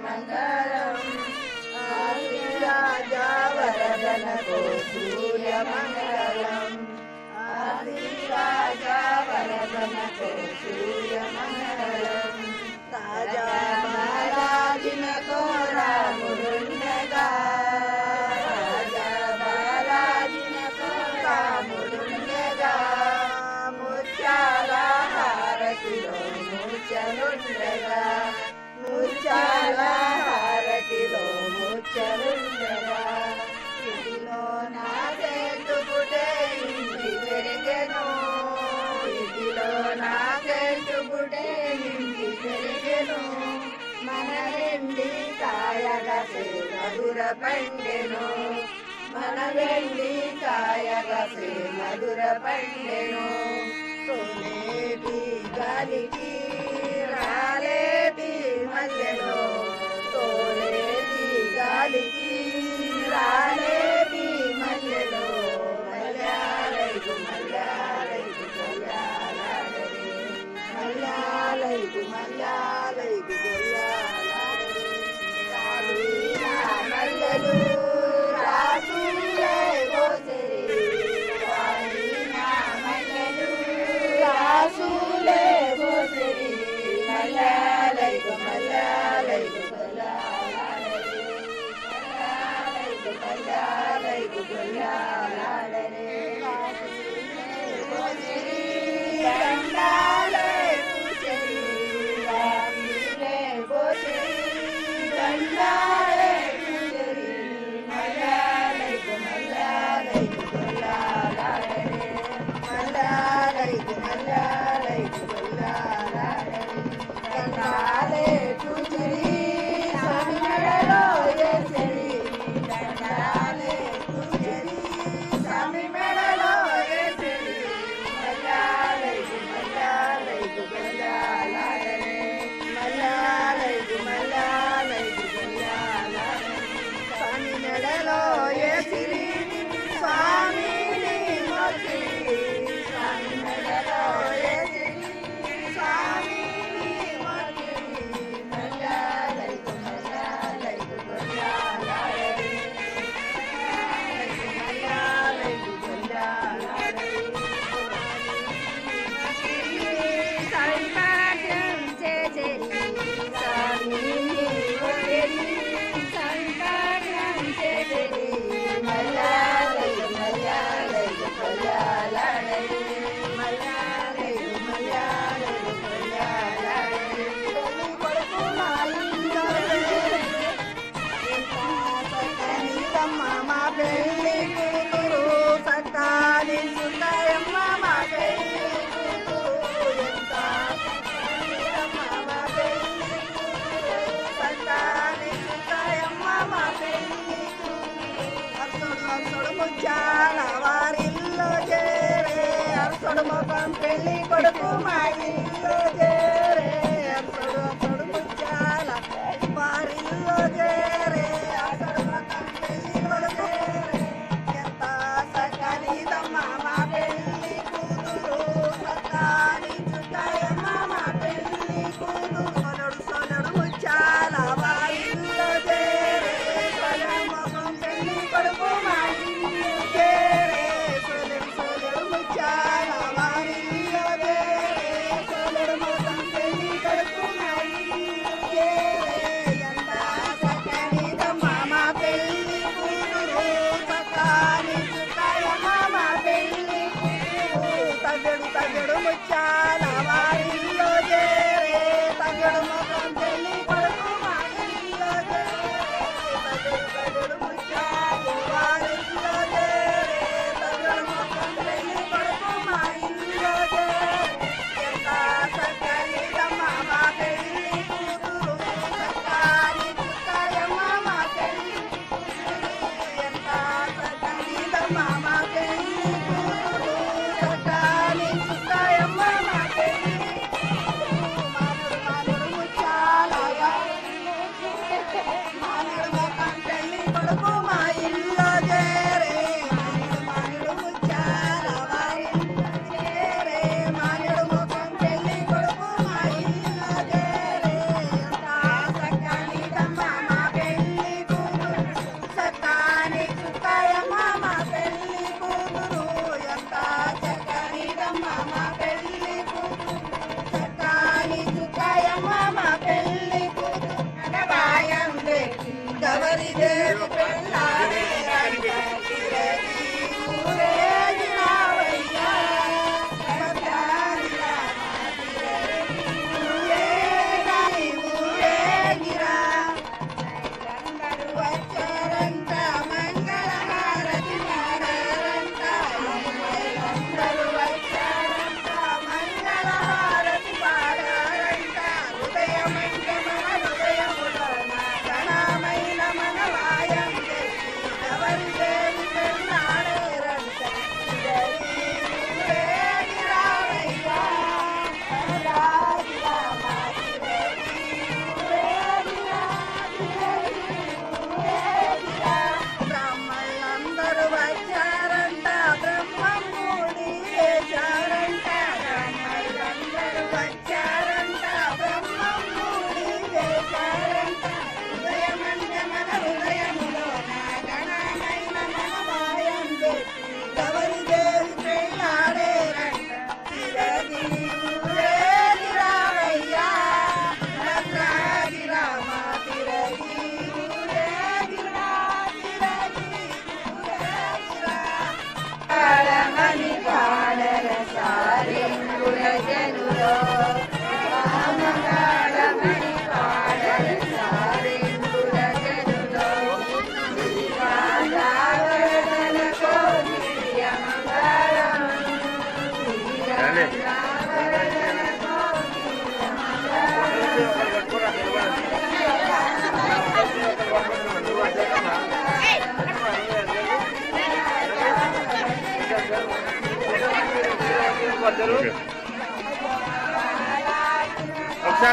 मण्डलम् आरी राजा वरदनोषूर्यमण्डलम् आरी राजा वरदन को सूर्यमण्डल ता महाजन गोरा पुण्यया तया भारादिन गोता ముచ్చాల హారతిలో ముచ్చలుండగా. ఇదిలో నా చేతుకుటే ఇంటి పెరిగెను. ఇదిలో నా చేతుకుటే ఇంటి పెరిగెను. మన నిండి కాయగా మధుర పండెను. మన వెండి కాయగా మధుర పండెను. గాలికి రాల ಗಾಳಿಯನು ತೋರೆ ಗಾಳಿ ಕೀರಾಳ ముఖం పెళ్ళి కొడుకు మాయి.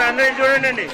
అందరిని చూడండి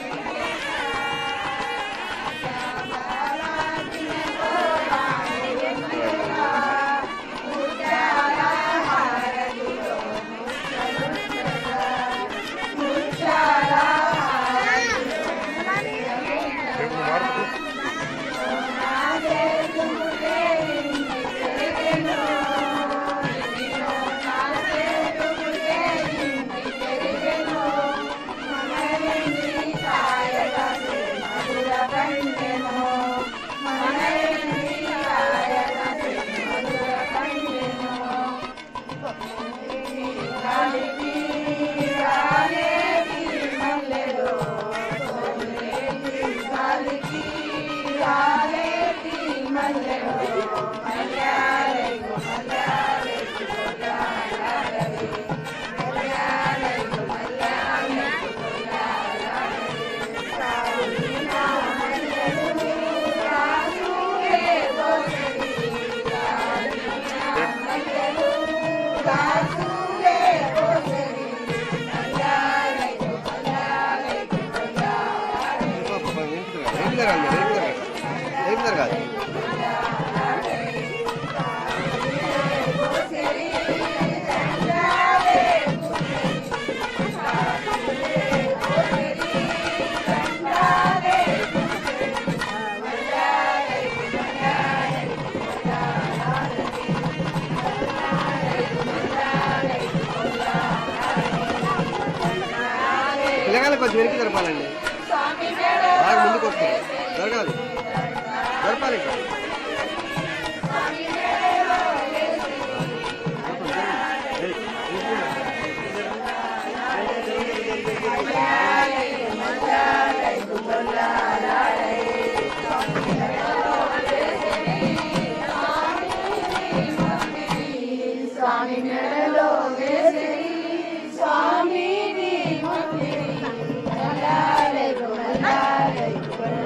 జరపాలి దేనికి జరపాలండి. బాగా ముందుకు వస్తారు జరగాలి. జరపాలి. ఇంకా